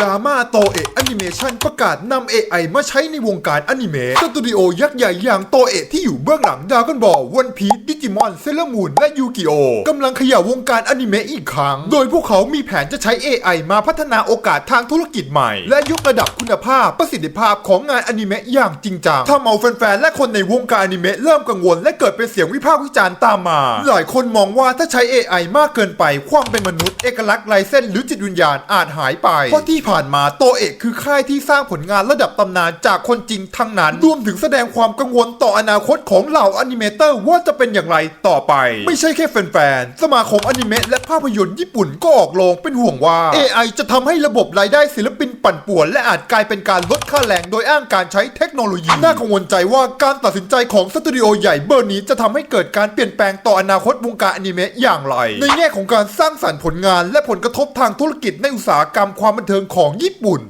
ดราม่าโตเอะแอนิเมชันประกาศนำ AI มาใช้ในวงการอนิเมะสตูดิโอยักษ์ใหญ่อย่างโตเอะที่อยู่เบื้องหลังดาก้อนบอลวันพีซดิจิมอนเซเลมูนและยูกิโอกำลังขย่าวงการอนิเมะอีกครั้ง โดยพวกเขามีแผนจะใช้ AI มาพัฒนาโอกาสทางธุรกิจใหม่ และยกระดับคุณภาพประสิทธิภาพของงานอนิเมะอย่างจริงจังทำเอาแฟนๆและคนในวงการอนิเมะเริ่มกังวลและเกิดเป็นเสียงวิพากษ์วิจารณ์ตามมา หลายคนมองว่าถ้าใช้ AI มากเกินไปความเป็นมนุษย์เอกลักษณ์ลายเส้นหรือจิตวิญญาณอาจหายไปเพราะที่ผ่านมาโตเอกคือค่ายที่สร้างผลงานระดับตำนานจากคนจริงทั้งนั้น รวมถึงแสดงความกังวลต่ออนาคตของเหล่าอนิเมเตอร์ว่าจะเป็นอย่างไรต่อไป ไม่ใช่แค่แฟนๆ สมาคมอนิเมะและภาพยนตร์ญี่ปุ่นก็ออกโรงเป็นห่วงว่า AI จะทำให้ระบบรายได้ศิลปิน ปั่นป่วนและอาจกลายเป็นการลดค่าแรงโดยอ้างการใช้เทคโนโลยี น่ากังวลใจว่าการตัดสินใจของสตูดิโอใหญ่เบอร์นี้จะทำให้เกิดการเปลี่ยนแปลงต่ออนาคตวงการอนิเมะอย่างไร ในแง่ของการสร้างสรรค์ผลงาน และผลกระทบทางธุรกิจในอุตสาหกรรมความบันเทิงของญี่ปุ่น